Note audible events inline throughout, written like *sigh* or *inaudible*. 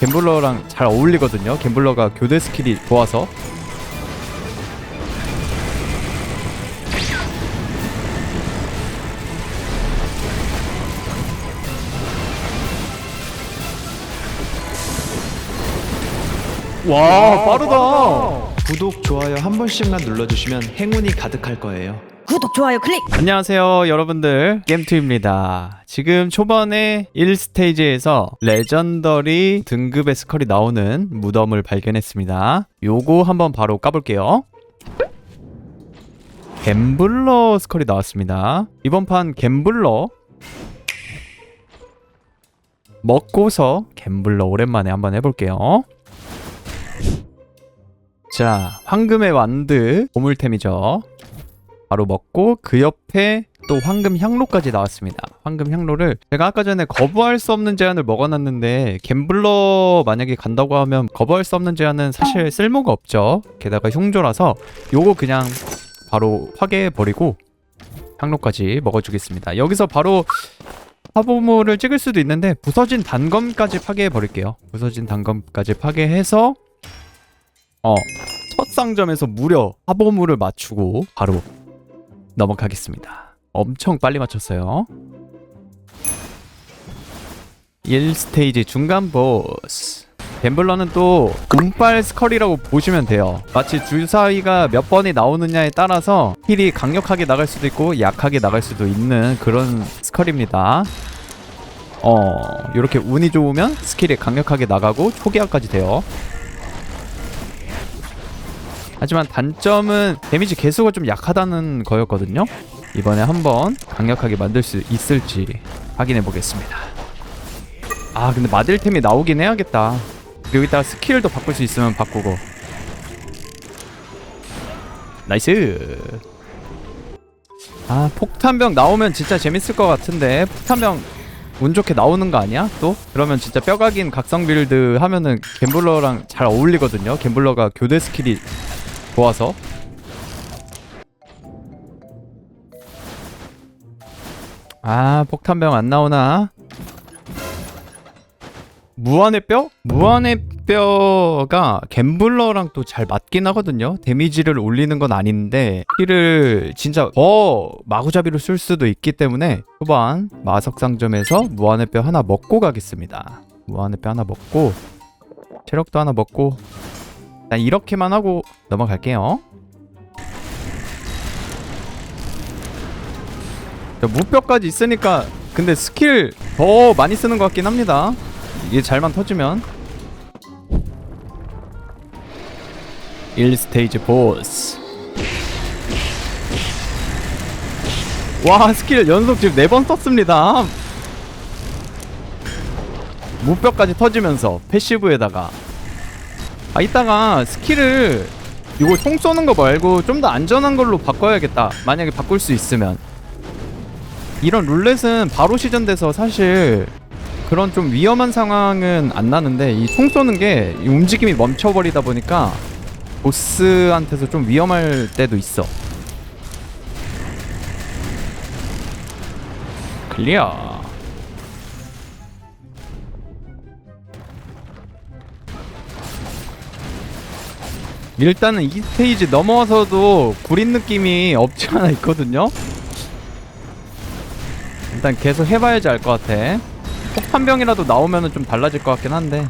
갬블러랑 잘 어울리거든요. 갬블러가 교대 스킬이 좋아서. 와 빠르다. 구독, 좋아요 한 번씩만 눌러주시면 행운이 가득할 거예요. 구독 좋아요 클릭. 안녕하세요 여러분들. 게임투입니다. 지금 초반에 1스테이지에서 레전더리 등급의 스컬이 나오는 무덤을 발견했습니다. 요거 한번 바로 까볼게요. 갬블러 스컬이 나왔습니다. 이번 판 갬블러. 먹고서 갬블러 오랜만에 한번 해볼게요. 자 황금의 완드 보물템이죠 바로 먹고 그 옆에 또 황금 향로까지 나왔습니다. 황금 향로를 제가 아까 전에 거부할 수 없는 제안을 먹어놨는데 갬블러 만약에 간다고 하면 거부할 수 없는 제안은 사실 쓸모가 없죠. 게다가 흉조라서 요거 그냥 바로 파괴해버리고 향로까지 먹어주겠습니다. 여기서 바로 화보물을 찍을 수도 있는데 부서진 단검까지 파괴해버릴게요. 부서진 단검까지 파괴해서 어 첫 상점에서 무려 화보물을 맞추고 바로 넘어가겠습니다. 엄청 빨리 맞췄어요. 1스테이지 중간 보스. 갬블러는 또 운빨 스컬이라고 보시면 돼요. 마치 주사위가 몇 번이 나오느냐에 따라서 힐이 강력하게 나갈 수도 있고 약하게 나갈 수도 있는 그런 스컬입니다. 어, 이렇게 운이 좋으면 스킬이 강력하게 나가고 초기화까지 돼요. 하지만 단점은 데미지 개수가 좀 약하다는 거였거든요. 이번에 한번 강력하게 만들 수 있을지 확인해 보겠습니다. 아 근데 마딜템이 나오긴 해야겠다. 여기다가 스킬도 바꿀 수 있으면 바꾸고. 나이스. 아 폭탄병 나오면 진짜 재밌을 것 같은데 폭탄병 운 좋게 나오는 거 아니야? 또? 그러면 진짜 뼈각인 각성 빌드 하면은 갬블러랑 잘 어울리거든요. 갬블러가 교대 스킬이 좋아서. 아 폭탄병 안 나오나? 무한의 뼈? 무한의 뼈가 갬블러랑 또 잘 맞긴 하거든요. 데미지를 올리는 건 아닌데 힐을 진짜 더 마구잡이로 쓸 수도 있기 때문에 초반 마석상점에서 무한의 뼈 하나 먹고 가겠습니다. 무한의 뼈 하나 먹고 체력도 하나 먹고 일단 이렇게만 하고 넘어갈게요. 자, 무뼈까지 있으니까 근데 스킬 더 많이 쓰는 것 같긴 합니다. 이게 잘만 터지면 1스테이지 보스 와 스킬 연속 지금 4번 썼습니다 무뼈까지 터지면서 패시브에다가 아 이따가 스킬을 이거 총 쏘는 거 말고 좀 더 안전한 걸로 바꿔야겠다. 만약에 바꿀 수 있으면. 이런 룰렛은 바로 시전돼서 사실 그런 좀 위험한 상황은 안 나는데 이 총 쏘는 게이 움직임이 멈춰버리다 보니까 보스한테서 좀 위험할 때도 있어. 클리어 일단은 이 스테이지 넘어서도 구린 느낌이 없지 않아 있거든요. 일단 계속 해봐야지 알 것 같아. 폭탄병이라도 나오면은 좀 달라질 것 같긴 한데.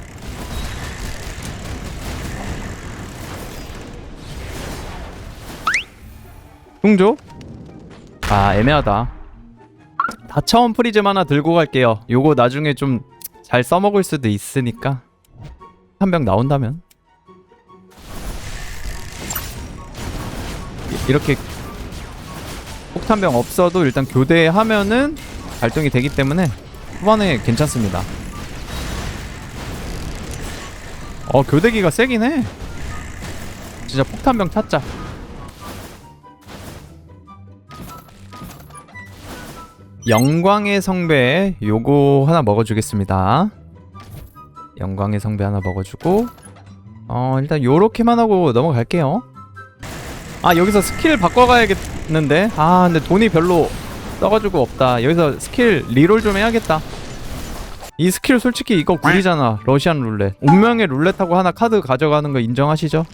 흉조? 아 애매하다. 다차원 프리즘 하나 들고 갈게요. 요거 나중에 좀 잘 써먹을 수도 있으니까 한 병 나온다면. 이렇게 폭탄병 없어도 일단 교대하면은 발동이 되기 때문에 후반에 괜찮습니다. 어 교대기가 세긴 해. 진짜 폭탄병 찾자. 영광의 성배 요거 하나 먹어주겠습니다. 영광의 성배 하나 먹어주고 어 일단 요렇게만 하고 넘어갈게요. 아 여기서 스킬 바꿔가야겠는데? 아 근데 돈이 별로 써가지고 없다. 여기서 스킬 리롤 좀 해야겠다. 이 스킬 솔직히 이거 구리잖아. 러시안 룰렛. 운명의 룰렛하고 하나 카드 가져가는 거 인정하시죠?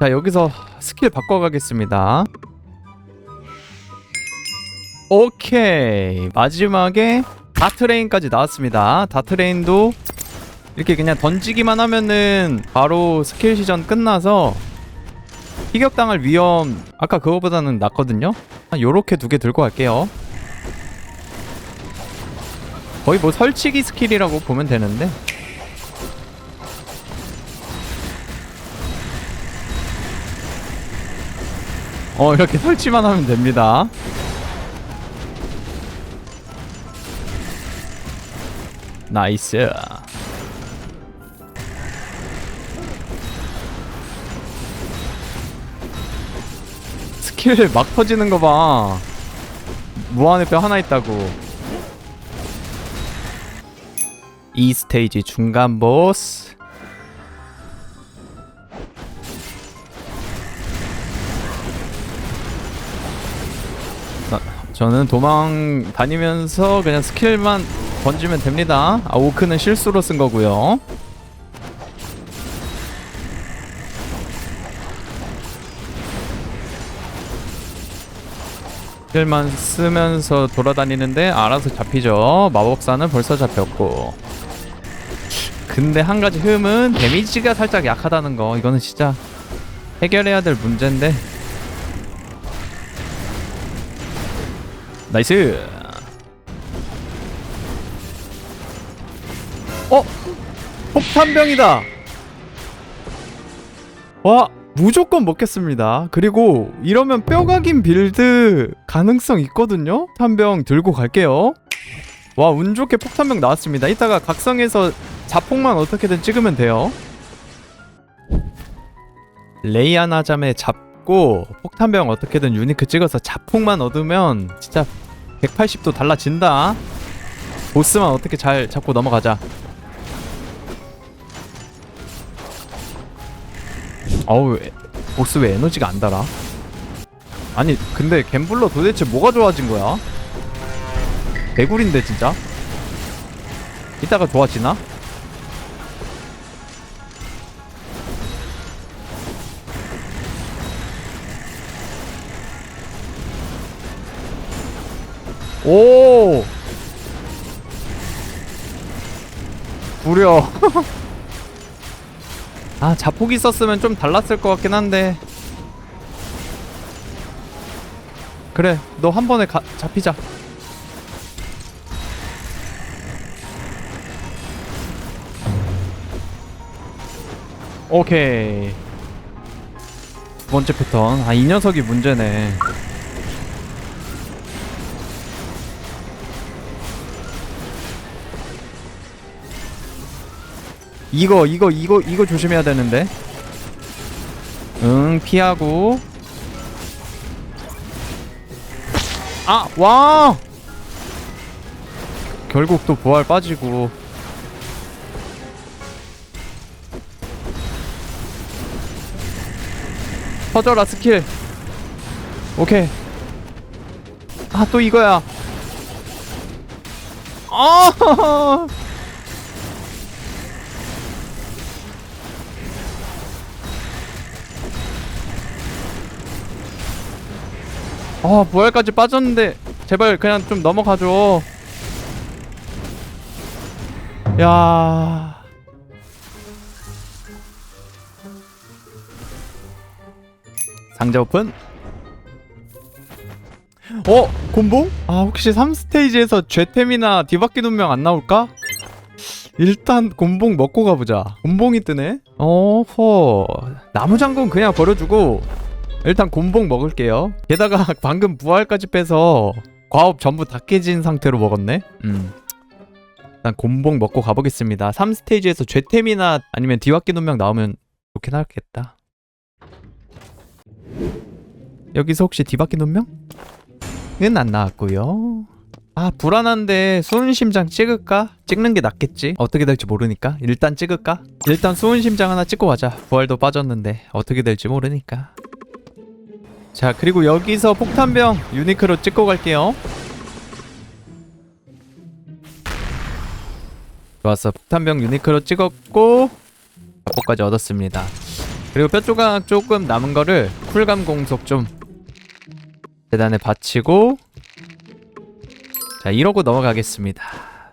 자 여기서 스킬 바꿔가겠습니다. 오케이. 마지막에 다트레인까지 나왔습니다. 다트레인도 이렇게 그냥 던지기만 하면은 바로 스킬 시전 끝나서 피격당할 위험 아까 그거보다는 낫거든요? 한 요렇게 두 개 들고 갈게요. 거의 뭐 설치기 스킬이라고 보면 되는데. 어 이렇게 설치만 하면 됩니다. 나이스 킬 막 터지는 거 봐. 무한의 뼈 하나 있다고. 이 스테이지 중간 보스. 나- 저는 도망 다니면서 그냥 스킬만 던지면 됩니다. 아 오크는 실수로 쓴 거고요 스킬만 쓰면서 돌아다니는데 알아서 잡히죠. 마법사는 벌써 잡혔고. 근데 한 가지 흠은 데미지가 살짝 약하다는 거. 이거는 진짜 해결해야 될 문제인데. 나이스! 어? 폭탄병이다! 와 무조건 먹겠습니다. 그리고 이러면 뼈각인 빌드 가능성 있거든요? 폭탄병 들고 갈게요. 와 운 좋게 폭탄병 나왔습니다. 이따가 각성해서 자폭만 어떻게든 찍으면 돼요. 레이아나 잠에 잡고 폭탄병 어떻게든 유니크 찍어서 자폭만 얻으면 진짜 180도 달라진다. 보스만 어떻게 잘 잡고 넘어가자 에- 보스 왜 에너지가 안 달아 아니 근데 갬블러 도대체 뭐가 좋아진 거야 개구리인데 진짜 이따가 좋아지나? 오! 구려. *laughs* 아, 자폭 있었으면 좀 달랐을 것 같긴 한데. 그래, 너 한 번에 가, 잡히자. 오케이. 두 번째 패턴. 아, 이 녀석이 문제네. 이거 이거 이거 이거 조심해야 되는데. 응 피하고. 아와! 결국 또 부활 빠지고. 터져라 스킬. 오케이. 아 또 이거야. 아 *laughs* 아 부활까지 빠졌는데 제발 그냥 좀 넘어가줘 야 상자 오픈 어? 곰봉? 아 혹시 3스테이지에서 죄템이나 뒤바퀴 운명 안 나올까? 일단 곰봉 먹고 가보자 곰봉이 뜨네 어허 나무장군 그냥 버려주고 일단 곰봉 먹을게요. 게다가 *laughs* 방금 부활까지 빼서 과업 전부 다 깨진 상태로 먹었네. 음. 일단 곰봉 먹고 가보겠습니다. 3스테이지에서 죄템이나 아니면 디와끼 운명 나오면 좋긴 하겠다. 여기서 혹시 디바퀴 운명? 은 안 나왔고요. 아 불안한데 수은 심장 찍을까? 찍는 게 낫겠지. 어떻게 될지 모르니까 일단 찍을까? 일단 수은 심장 하나 찍고 가자. 부활도 빠졌는데 어떻게 될지 모르니까. 자 그리고 여기서 폭탄병 유니크로 찍고 갈게요. 좋았어. 폭탄병 유니크로 찍었고 자포까지 얻었습니다. 그리고 뼈 조각 조금 남은 거를 쿨감 공속 좀 재단에 받치고 자 이러고 넘어가겠습니다.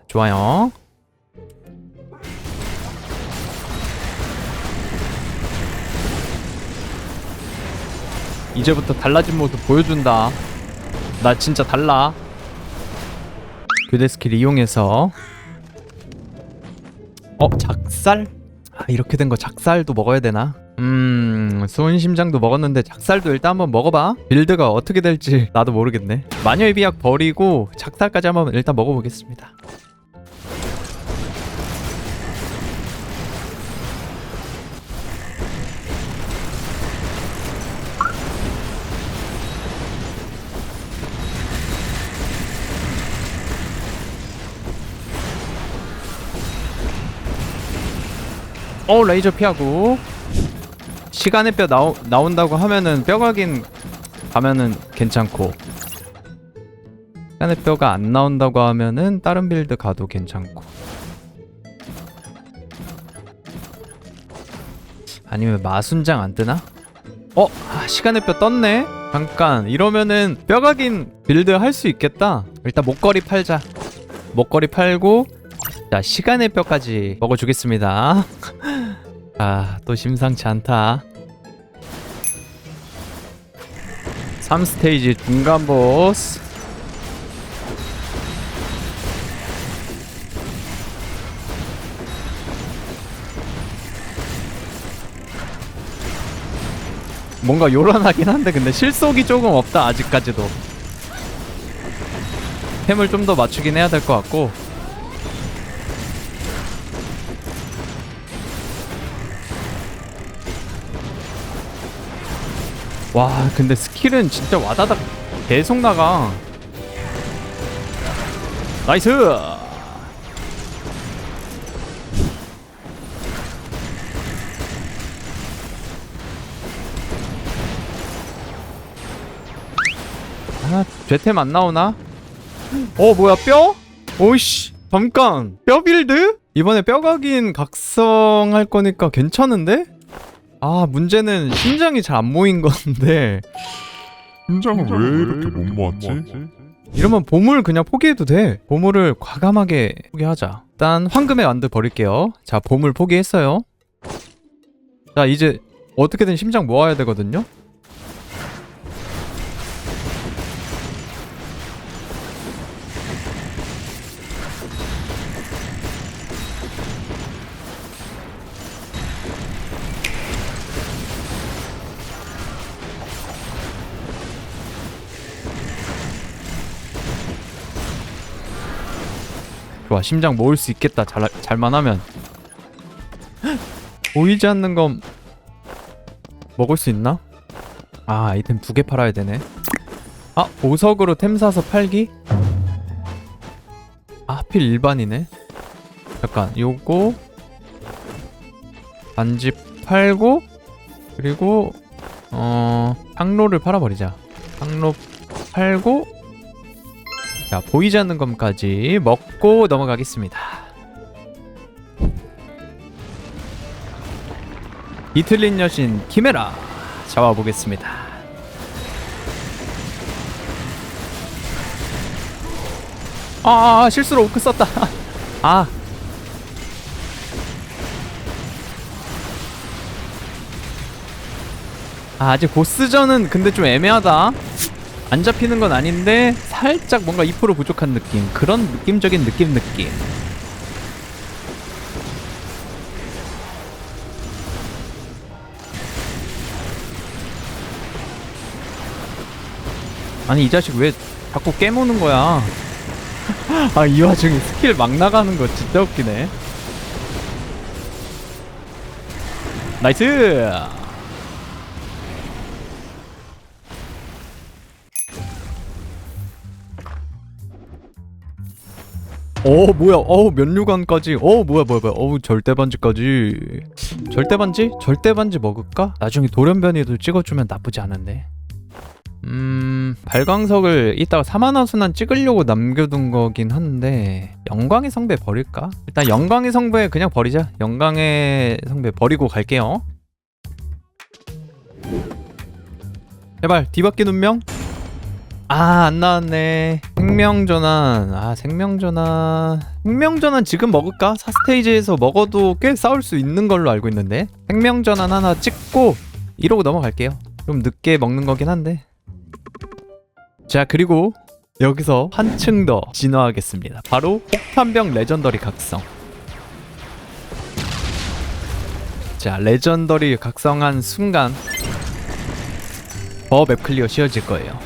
좋아요 이제부터 달라진 모습 보여준다. 나 진짜 달라. 교대 스킬 이용해서. 어 작살? 아 이렇게 된 거 작살도 먹어야 되나? 음 수은 심장도 먹었는데 작살도 일단 한번 먹어봐. 빌드가 어떻게 될지 나도 모르겠네. 마녀의 비약 버리고 작살까지 한번 일단 먹어보겠습니다 어 레이저 피하고 시간의 뼈 나오, 나온다고 하면은 뼈각인 가면은 괜찮고 시간의 뼈가 안 나온다고 하면은 다른 빌드 가도 괜찮고 아니면 마순장 안 뜨나? 어? 아, 시간의 뼈 떴네? 잠깐 이러면은 뼈각인 빌드 할 수 있겠다 일단 목걸이 팔자 목걸이 팔고 자 시간의 뼈까지 먹어주겠습니다 *laughs* 아, 또 심상치 않다. 3스테이지 중간 보스. 뭔가 요란하긴 한데 근데 실속이 조금 없다 아직까지도 템을 좀 더 맞추긴 해야 될 것 같고 와 근데 스킬은 진짜 와다닥 계속 나가 나이스 아 죄템 안 나오나? 어 뭐야 뼈? 오이씨 잠깐 뼈 빌드? 이번에 뼈각인 각성할 거니까 괜찮은데? 아 문제는 심장이 잘 안 모인 건데. 심장은 왜 이렇게 못 모았지? 이러면 보물 그냥 포기해도 돼. 보물을 과감하게 포기하자. 일단 황금의 완드 버릴게요. 자 보물 포기했어요. 자 이제 어떻게든 심장 모아야 되거든요 좋아 심장 모을 수 있겠다. 잘, 잘만 하면. *gasps* 보이지 않는 건 먹을 수 있나? 아 아이템 두 개 팔아야 되네. 아 보석으로 템 사서 팔기? 아 하필 일반이네. 잠깐 요거 반지 팔고 그리고 어 항로를 팔아버리자. 항로 팔고 자 보이지 않는 것까지 먹고 넘어가겠습니다. 이틀린 여신 키메라 잡아보겠습니다. 아, 아 아, 실수로 오크 썼다. *laughs* 아. 아, 아직 보스전은 근데 좀 애매하다 안 잡히는 건 아닌데 살짝 뭔가 2% 부족한 느낌. 그런 느낌적인 느낌 느낌. 아니 이 자식 왜 자꾸 깨무는 거야? *laughs* 아 이 와중에 스킬 막 나가는 거 진짜 웃기네. 나이스 어 뭐야? 어우 면류관까지. 어 뭐야 뭐야 뭐야? 어우 절대반지까지. 절대반지? 절대반지 먹을까? 나중에 돌연변이도 찍어주면 나쁘지 않은데. 음 발광석을 이따가 사마나 순환 찍으려고 남겨둔 거긴 한데 영광의 성배 버릴까? 일단 영광의 성배 그냥 버리자. 영광의 성배 버리고 갈게요. 제발 뒤바뀐 운명? 아 안 나왔네 생명전환. 아 생명전환. 생명전환 지금 먹을까? 4스테이지에서 먹어도 꽤 싸울 수 있는 걸로 알고 있는데. 생명전환 하나 찍고 이러고 넘어갈게요. 좀 늦게 먹는 거긴 한데. 자 그리고 여기서 한층 더 진화하겠습니다. 바로 폭탄병 레전더리 각성. 자 레전더리 각성한 순간 더 맵 클리어 쉬워질 거예요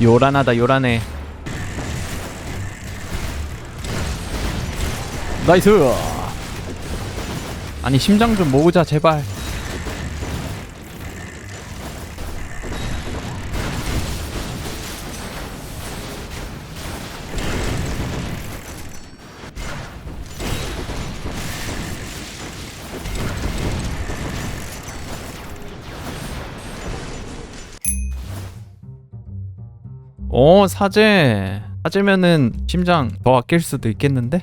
요란하다 요란해. 나이스! 아니 심장 좀 모으자 제발 오 사제. 사제면은 심장 더 아낄 수도 있겠는데?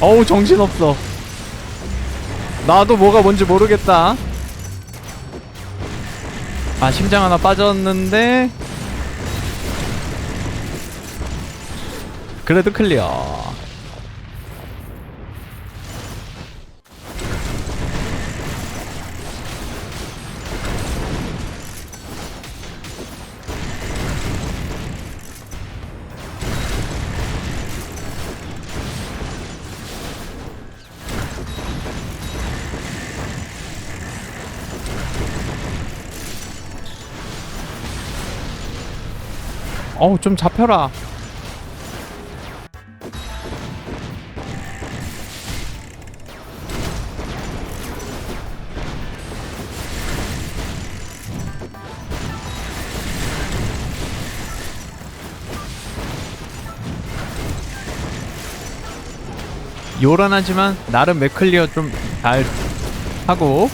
어우 정신없어. 나도 뭐가 뭔지 모르겠다. 아 심장 하나 빠졌는데? 그래도 클리어 어우 좀 잡혀라. 요란하지만 나름 맥클리어 좀 잘 하고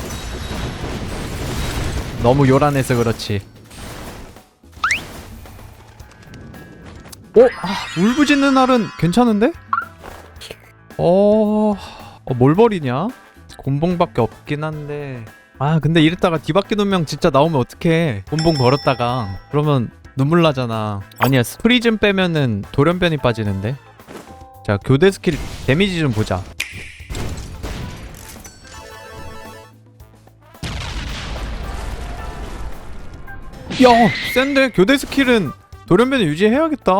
너무 요란해서 그렇지 어? 아, 울부짖는 날은 괜찮은데? 어... 어, 뭘 버리냐? 곤봉밖에 없긴 한데. 아 근데 이랬다가 뒤바뀌는 명 진짜 나오면 어떡해. 곤봉 벌었다가. 그러면 눈물 나잖아. 아니야 프리즘 빼면은 돌연변이 빠지는데. 자 교대 스킬 데미지 좀 보자. 야 센데? 교대 스킬은 돌연변이 유지해야겠다.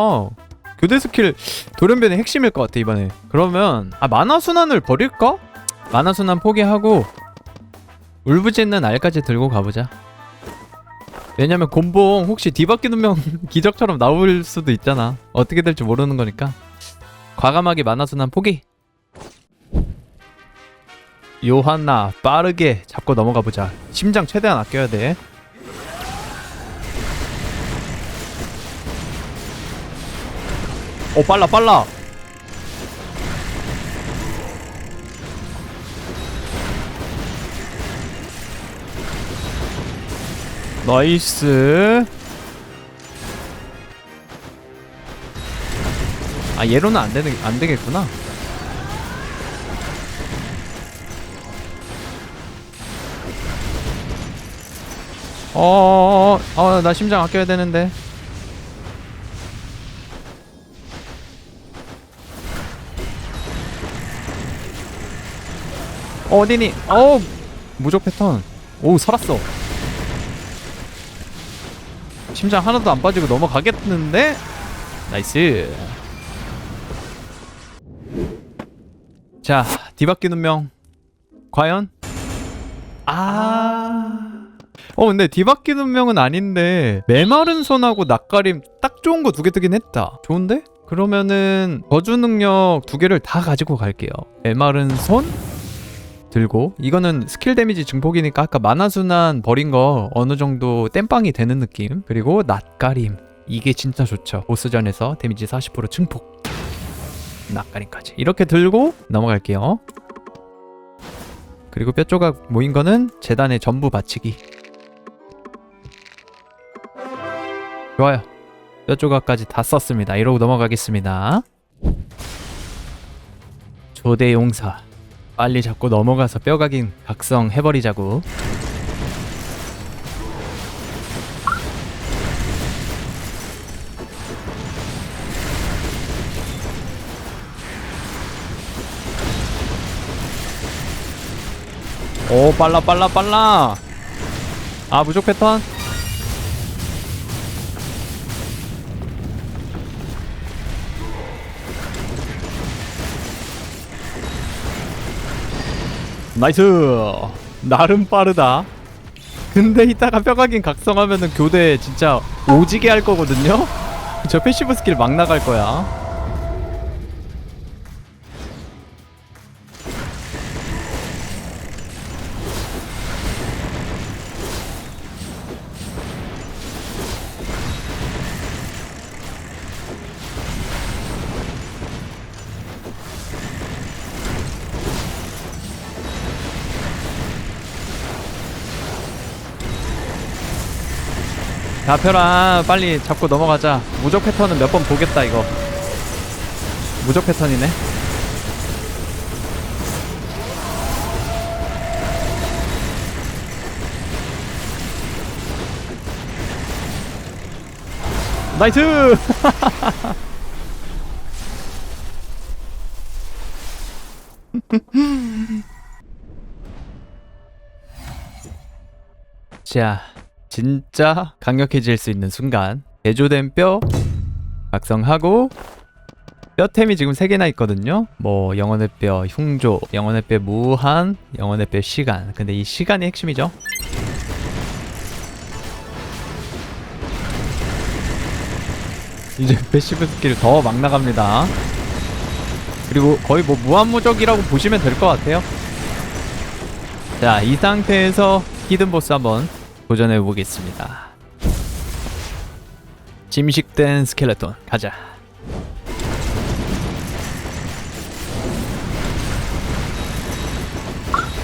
교대 스킬 돌연변이 핵심일 것 같아 이번에. 그러면 아 만화 순환을 버릴까? 만화 순환 포기하고 울부짖는 알까지 들고 가보자. 왜냐면 곤봉 혹시 뒤바뀌는 명 *laughs* 기적처럼 나올 수도 있잖아. 어떻게 될지 모르는 거니까 과감하게 만화 순환 포기. 요한나 빠르게 잡고 넘어가 보자. 심장 최대한 아껴야 돼. 오 빨라 빨라. 나이스. 아 얘로는 안 되는 안 되겠구나. 어어어나 심장 아껴야 되는데 어디니? 어우 무적 패턴. 오 살았어. 심장 하나도 안 빠지고 넘어가겠는데? 나이스. 자 뒤바뀌는 명. 과연? 아. 어 근데 뒤바뀌는 명은 아닌데 메마른 손하고 낯가림 딱 좋은 거 두 개 뜨긴 했다. 좋은데? 그러면은 저주 능력 두 개를 다 가지고 갈게요. 메마른 손 들고 이거는 스킬 데미지 증폭이니까 아까 만화순환 버린 거 어느 정도 땜빵이 되는 느낌. 그리고 낯가림 이게 진짜 좋죠. 보스전에서 데미지 40% 증폭. 낯가림까지 이렇게 들고 넘어갈게요. 그리고 뼈 조각 모인 거는 재단에 전부 바치기. 좋아요. 뼈 조각까지 다 썼습니다. 이러고 넘어가겠습니다. 조대 용사. 빨리 잡고 넘어가서 뼈각인 각성 해버리자고. 오 빨라 빨라 빨라 아 무적 패턴 나이스. 나름 빠르다. 근데 이따가 뼈각인 각성하면은 교대 진짜 오지게 할 거거든요? 저 패시브 스킬 막 나갈 거야 잡혀라 빨리 잡고 넘어가자. 무적 패턴은 몇 번 보겠다 이거. 무적 패턴이네. 나이스! *laughs* 자 진짜 강력해질 수 있는 순간 대조된 뼈 각성하고 뼈템이 지금 3개나 있거든요. 뭐 영혼의 뼈 흉조 영혼의 뼈 무한 영혼의 뼈 시간. 근데 이 시간이 핵심이죠. 이제 패시브 스킬 더 막 나갑니다. 그리고 거의 뭐 무한무적이라고 보시면 될 것 같아요. 자 이 상태에서 히든 보스 한번 도전해 보겠습니다. 짐식된 스켈레톤 가자.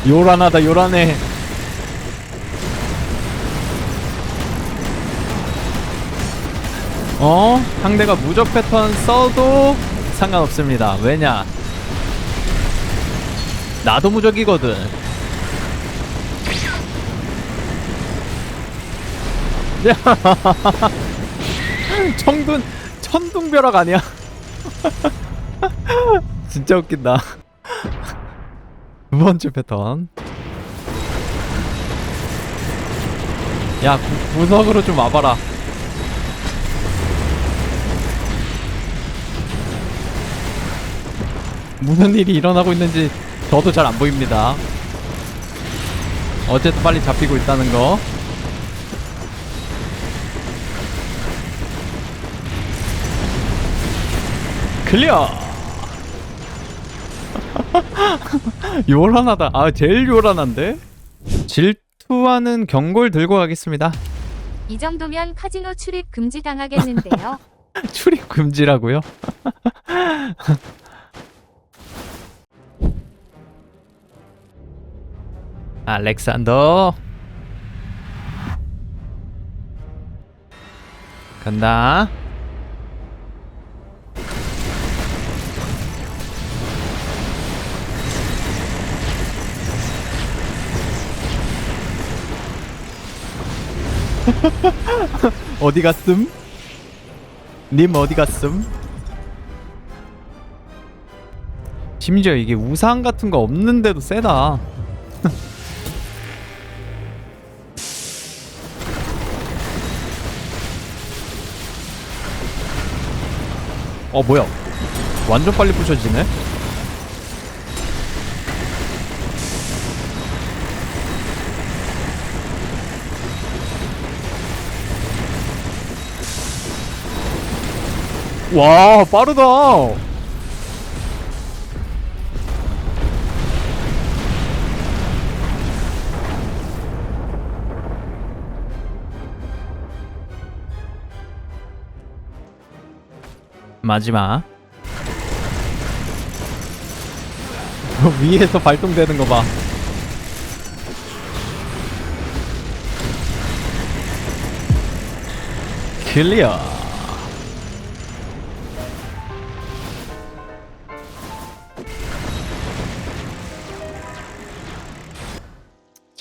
요란하다 요란해. 어? 상대가 무적 패턴 써도 상관없습니다. 왜냐? 나도 무적이거든. *laughs* 청둔 천둥벼락 아니야? *laughs* 진짜 웃긴다. *laughs* 두 번째 패턴. 야 구, 구석으로 좀 와봐라. 무슨 일이 일어나고 있는지 저도 잘 안 보입니다. 어쨌든 빨리 잡히고 있다는 거. 클리어! *laughs* 요란하다. 아, 제일 요란한데? 질투하는 경골 들고 가겠습니다. 이 정도면 카지노 출입 금지 당하겠는데요. *laughs* 출입 금지라고요? *laughs* 알렉산더 간다 *laughs* 어디 갔음? 님 어디 갔음? 심지어 이게 우상 같은 거 없는데도 세다. *laughs* 어 뭐야? 완전 빨리 부셔지네. 와 빠르다. 마지막. 위에서 발동되는 거봐. 클리어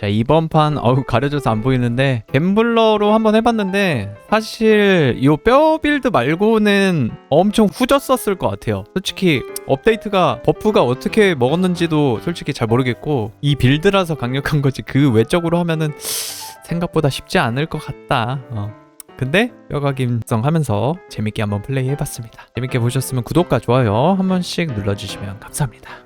자 이번 판 어우 가려져서 안 보이는데 갬블러로 한번 해봤는데 사실 이 뼈 빌드 말고는 엄청 후졌었을 것 같아요. 솔직히 업데이트가 버프가 어떻게 먹었는지도 솔직히 잘 모르겠고 이 빌드라서 강력한 거지 그 외적으로 하면은 생각보다 쉽지 않을 것 같다. 어. 근데 뼈가김성 하면서 재밌게 한번 플레이 해봤습니다. 재밌게 보셨으면 구독과 좋아요 한 번씩 눌러주시면 감사합니다